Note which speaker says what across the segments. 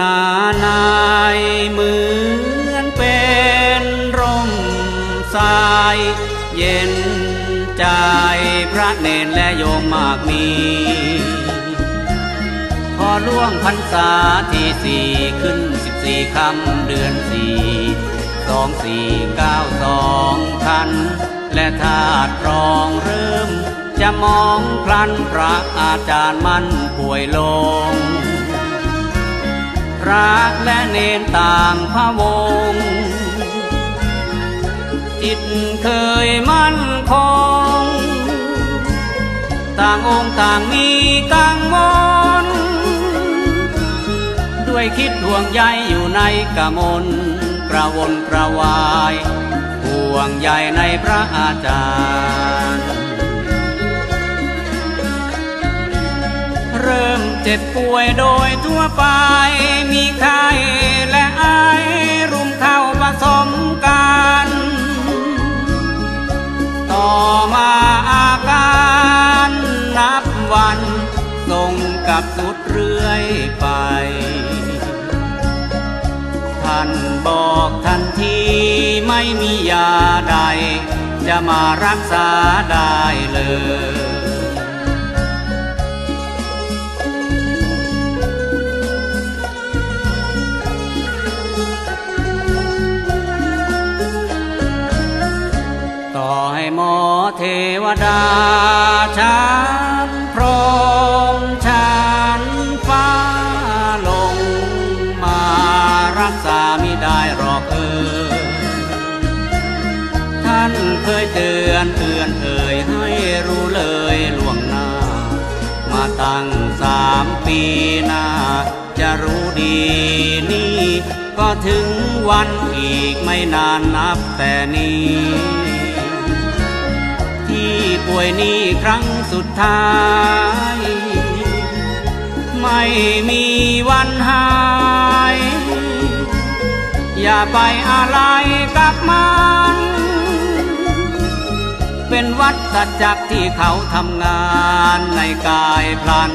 Speaker 1: นานายเหมือนเป็นร่มสาย เย็นใจพระเนนและโยมมากมีพอล่วงพรรษาที่สี่ขึ้นสิบสี่คำเดือนสี่สองสี่เก้าสองทัน และธาตุรองเริ่ม จะมองพลันพระอาจารย์มันป่วยลง ระและเนนต่างพระวงจิตเคยมั่นคง ต่างองค์ต่างมีกังวลด้วยคิดห่วงใยอยู่ในกมลกระวนกระวาย ห่วงใยในพระอาจารย์ เจ็บป่วยโดยทั่วไป มีไข้และไอรุมเข้าผสมกัน ต่อมาอาการนับวันส่งกับสุดเรื่อยไป ท่านบอกทันทีไม่มียาใด จะมารักษาได้เลย เทวดาชันพรมชันฟ้าลงมารักษาไมิได้หรอกเออท่านเคยเตือนเตือนเอ่ยให้รู้เลยล่วงหน้า มาตั้งสามปีหน้า จะรู้ดีนี่ ก็ถึงวันอีกไม่นานนับแต่นี้ ป่วยนี้ครั้งสุดท้าย ไม่มีวันหาย อย่าไปอะไรกับมัน เป็นวัฏจักรที่เขาทำงานในกายพลัน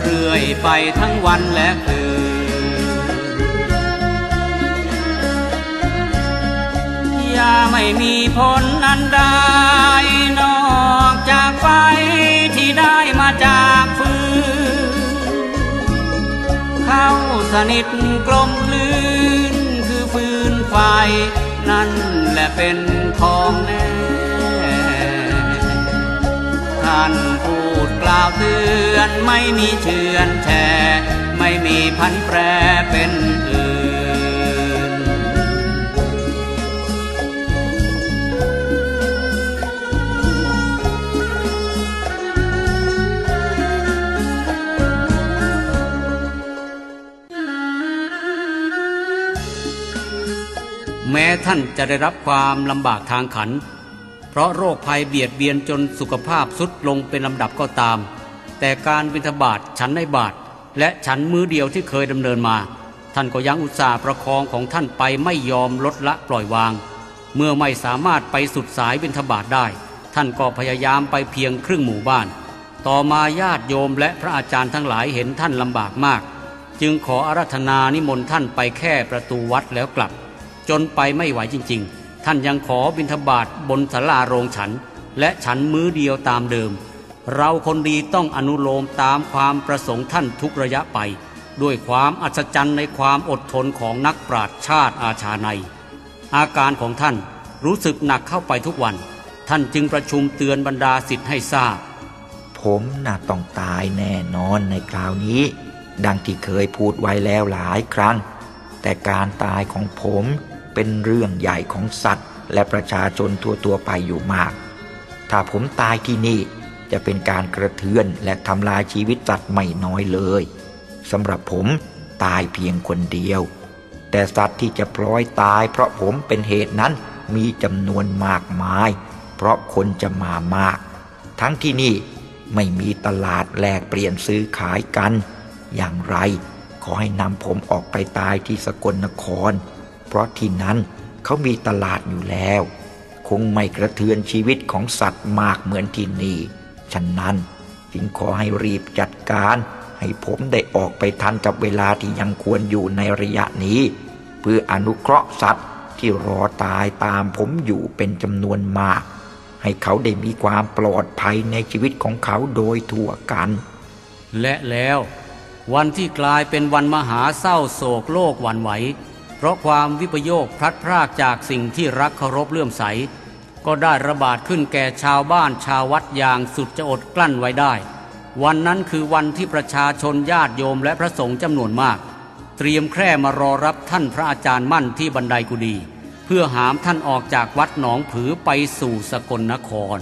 Speaker 1: เรื่อยไปทั้งวันและคืน มีผลอันใดนอกจากไฟที่ได้มาจากฟืน เข้าสนิทกลมกลืนคือฟืนไฟ นั่นแหละเป็นของแน่ท่านพูดกล่าวเตือนไม่มีเชือนแช่ไม่มีพันแปรเป็นอื่น แม้ท่านจะได้รับความลำบากทางขัน เพราะโรคภัยเบียดเบียนจนสุขภาพสุดลงเป็นลำดับก็ตาม แต่การบิณฑบาตฉันในบาท และฉันมือเดียวที่เคยดำเนินมา ท่านก็ยังอุตส่าห์ประคองของท่านไปไม่ยอมลดละปล่อยวาง เมื่อไม่สามารถไปสุดสายบิณฑบาตได้ ท่านก็พยายามไปเพียงครึ่งหมู่บ้าน ต่อมาญาติโยมและพระอาจารย์ทั้งหลายเห็นท่านลำบากมาก จึงขออารัธนานิมนต์ท่านไปแค่ประตูวัดแล้วกลับ จนไปไม่ไหวจริง ๆ ท่านยังขอบิณฑบาตบนศาลาโรงฉัน และฉันมื้อเดียวตามเดิม เราคนดีต้องอนุโลมตามความประสงค์ท่านทุกระยะไป ด้วยความอัศจรรย์ในความอดทนของนักปราชญ์ชาติอาชาใน อาการของท่านรู้สึกหนักเข้าไปทุกวัน ท่านจึงประชุมเตือนบรรดาสิทธิ์ให้ทราบ
Speaker 2: ผมน่ะต้องตายแน่นอนในคราวนี้ ดังที่เคยพูดไว้แล้วหลายครั้ง แต่การตายของผม เป็นเรื่องใหญ่ของสัตว์ และประชาชนทั่วๆไปอยู่มาก ถ้าผมตายที่นี่จะเป็นการกระเทือนและทำลายชีวิตสัตว์ไม่น้อยเลยสำหรับผมตายเพียงคนเดียว แต่สัตว์ที่จะพลอยตาย เพราะผมเป็นเหตุนั้นมีจำนวนมากมาย เพราะคนจะมามาก ทั้งที่นี่ไม่มีตลาดแลกเปลี่ยนซื้อขายกัน อย่างไร ขอให้นำผมออกไปตายที่สกลนคร เพราะที่นั้นเขามีตลาดอยู่แล้ว คงไม่กระเทือนชีวิตของสัตว์มากเหมือนที่นี่ ฉะนั้นจึงขอให้รีบจัดการ ให้ผมได้ออกไปทันกับเวลาที่ยังควรอยู่ในระยะนี้ เพื่ออนุเคราะห์สัตว์ที่รอตายตามผมอยู่เป็นจำนวนมาก ให้เขาได้มีความปลอดภัยในชีวิตของเขาโดยทั่วกัน
Speaker 1: และแล้ววันที่กลายเป็นวันมหาเศร้าโศกโลกหวั่นไหว เพราะความวิปโยคพลัดพรากจากสิ่งที่รักเคารพเลื่อมใส ก็ได้ระบาดขึ้นแก่ชาวบ้านชาววัดอย่างสุดจะอดกลั้นไว้ได้ วันนั้นคือวันที่ประชาชนญาติโยมและพระสงฆ์จำนวนมาก เตรียมแคร่มารอรับท่านพระอาจารย์มั่นที่บันไดกุดี เพื่อหามท่านออกจากวัดหนองผือไปสู่สกลนคร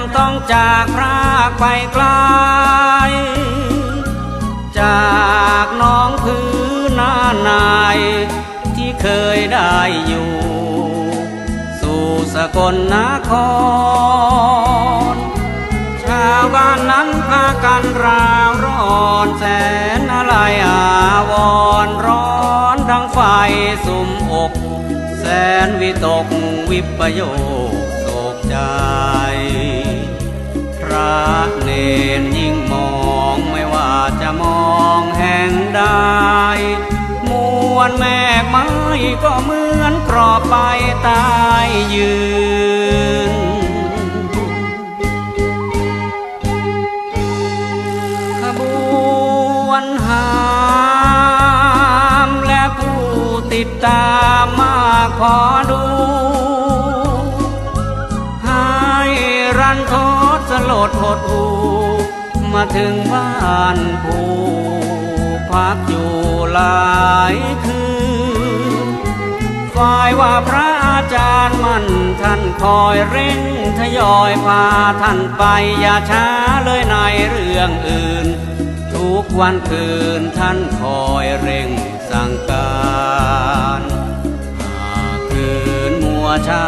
Speaker 1: ำต้องจากพรากไปไกล จากน้องพื้นนานายที่เคยได้อยู่ สู่สกลนคร ชาวบ้านนั้นพากันราวร้อนแสนอะไรอาวรณ์ร้อนทั้งไฟสุมอก แสนวิตกวิปโยคโศกใจ ระเนนยิ่งมองไม่ว่าจะมองแห่งใดมวลแมกไม้ก็เหมือนกรอบไปตายยืน ขบวนหามและผู้ติดตามมาขอดู ดสลดหดหูมาถึงบ้านผู้พักอยู่หลายคืนฝ่ายว่าพระอาจารย์มันท่านคอยเร่งทยอยพาท่านไปอย่าช้าเลยในเรื่องอื่น ทุกวันคืนท่านคอยเร่งสั่งการหากคืนมัวช้า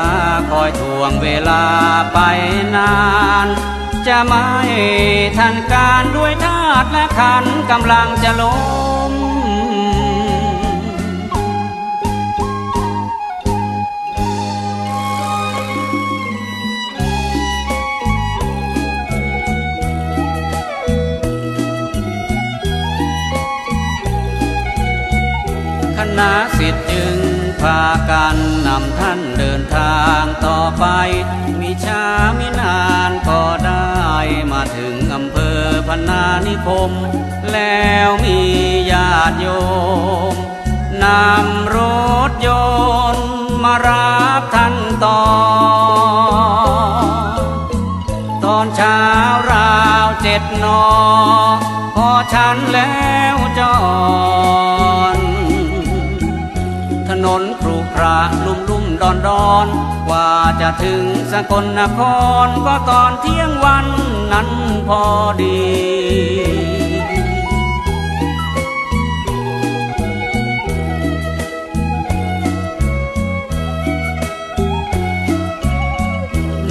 Speaker 1: คอยทวงเวลาไปนาน จะไม่ทันการด้วยธาตุและขันกำลังจะล้มคณะสิทธิ์จึงพากันนำท่านเดินทางต่อไป นานิคม แล้วมีญาติโยมนำรถยนต์มารับท่านต่อตอนเช้าราวเจ็ดนอ พอฉันแล้วจอน ถนนครุขระลุ่มลุ่มดอนดอน กว่าจะถึงสกลนครก็ตอนเที่ยงวันนั้นพอดี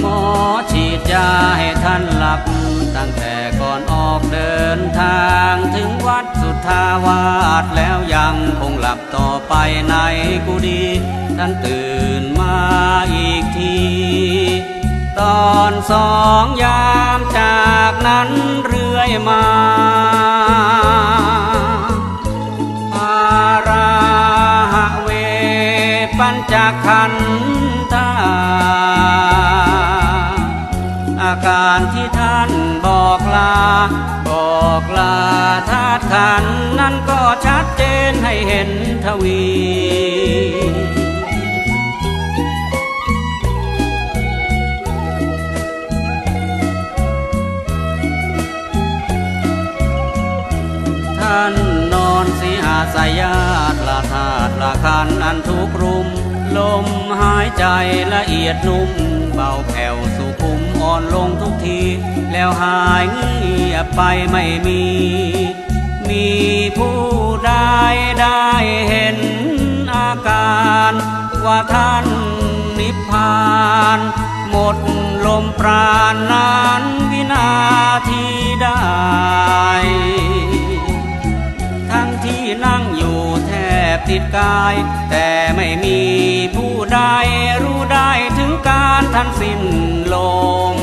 Speaker 1: หมอฉีดยาให้ท่านหลับ ตั้งแต่ก่อนออกเดินทางถึงวัดสุทธาวาสแล้วยังคงหลับต่อไปในกุฏิท่านตื่น อนสองยามจากนั้นเรื่อยมาปาราหะเวปัญจขันธาอาการที่ท่านบอกลา บอกลาธาตุขันนั้นก็ชัดเจนให้เห็นทวีานนอนสีอาสายาตละธาตุละคันอันทุกรุม ลมหายใจละเอียดนุ่ม เบาแผ่วสุขุมอ่อนลงทุกที แล้วหายเงียบไปไม่มี มีผู้ใดได้เห็นอาการ ว่าท่านนิพพานหมดลมปราณนานวินาทีได้ แต่ไม่มีผู้ใดรู้ได้ถึงการท่านสิ้นลม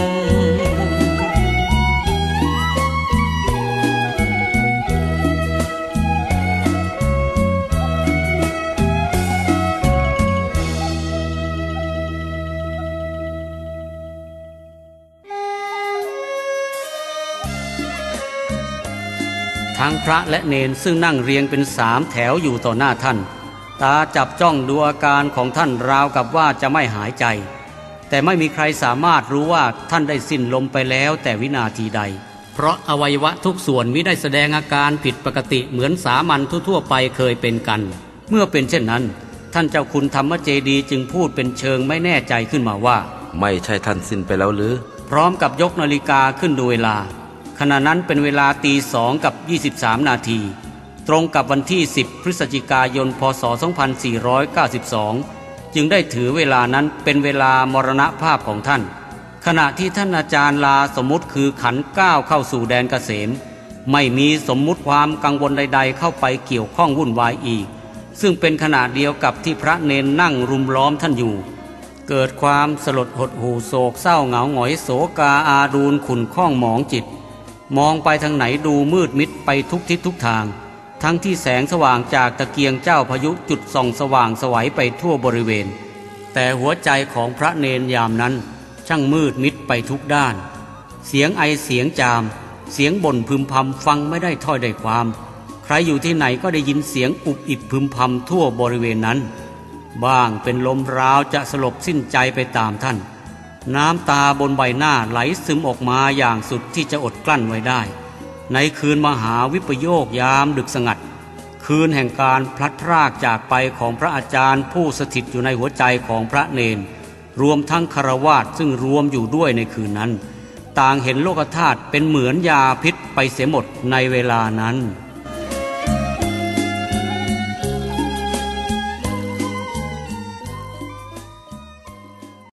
Speaker 1: ทั้งพระและเนนซึ่งนั่งเรียงเป็นสามแถวอยู่ต่อหน้าท่าน ตาจับจ้องดูอาการของท่านราวกับว่าจะไม่หายใจ แต่ไม่มีใครสามารถรู้ว่าท่านได้สิ้นลมไปแล้วแต่วินาทีใด เพราะอวัยวะทุกส่วนมิได้แสดงอาการผิดปกติเหมือนสามัญทั่วๆไปเคยเป็นกัน เมื่อเป็นเช่นนั้น ท่านเจ้าคุณธรรมเจดีจึงพูดเป็นเชิงไม่แน่ใจขึ้นมาว่า
Speaker 3: ไม่ใช่ท่านสิ้นไปแล้วหรือ
Speaker 1: พร้อมกับยกนาฬิกาขึ้นดูเวลา ขณะนั้นเป็นเวลาตีสองกับ 23 นาที ตรงกับวันที่ 10 พฤศจิกายน พศ 2492 จึงได้ถือเวลานั้นเป็นเวลามรณภาพของท่าน ขณะที่ท่านอาจารย์ลาสมมุติคือขันก้าวเข้าสู่แดนเกษม ไม่มีสมมุติความกังวลใด ๆ เข้าไปเกี่ยวข้องวุ่นวายอีก ซึ่งเป็นขณะเดียวกับที่พระเนนนั่งรุมล้อมท่านอยู่ เกิดความสลดหดหูโศกเศร้าเหงาหงอยโศกาอาดูนขุนข้องหมองจิต มองไปทางไหนดูมืดมิดไปทุกทิศทุกทาง ทั้งที่แสงสว่างจากตะเกียงเจ้าพายุจุดส่องสว่างสวัยไปทั่วบริเวณ แต่หัวใจของพระเนนยามนั้น ช่างมืดมิดไปทุกด้าน เสียงไอเสียงจาม เสียงบ่นพึมพำฟังไม่ได้ถ้อยได้ความ ใครอยู่ที่ไหนก็ได้ยินเสียงอุบอิบพึมพำทั่วบริเวณนั้น บ้างเป็นลมราวจะสลบสิ้นใจไปตามท่าน น้ำตาบนใบหน้าไหลซึมออกมาอย่างสุดที่จะอดกลั้นไว้ได้ ในคืนมหาวิปโยคยามดึกสงัด คืนแห่งการพลัดพรากจากไปของพระอาจารย์ผู้สถิตอยู่ในหัวใจของพระเนน รวมทั้งคารวาสซึ่งรวมอยู่ด้วยในคืนนั้น ต่างเห็นโลกธาตุเป็นเหมือนยาพิษไปเสียหมดในเวลานั้น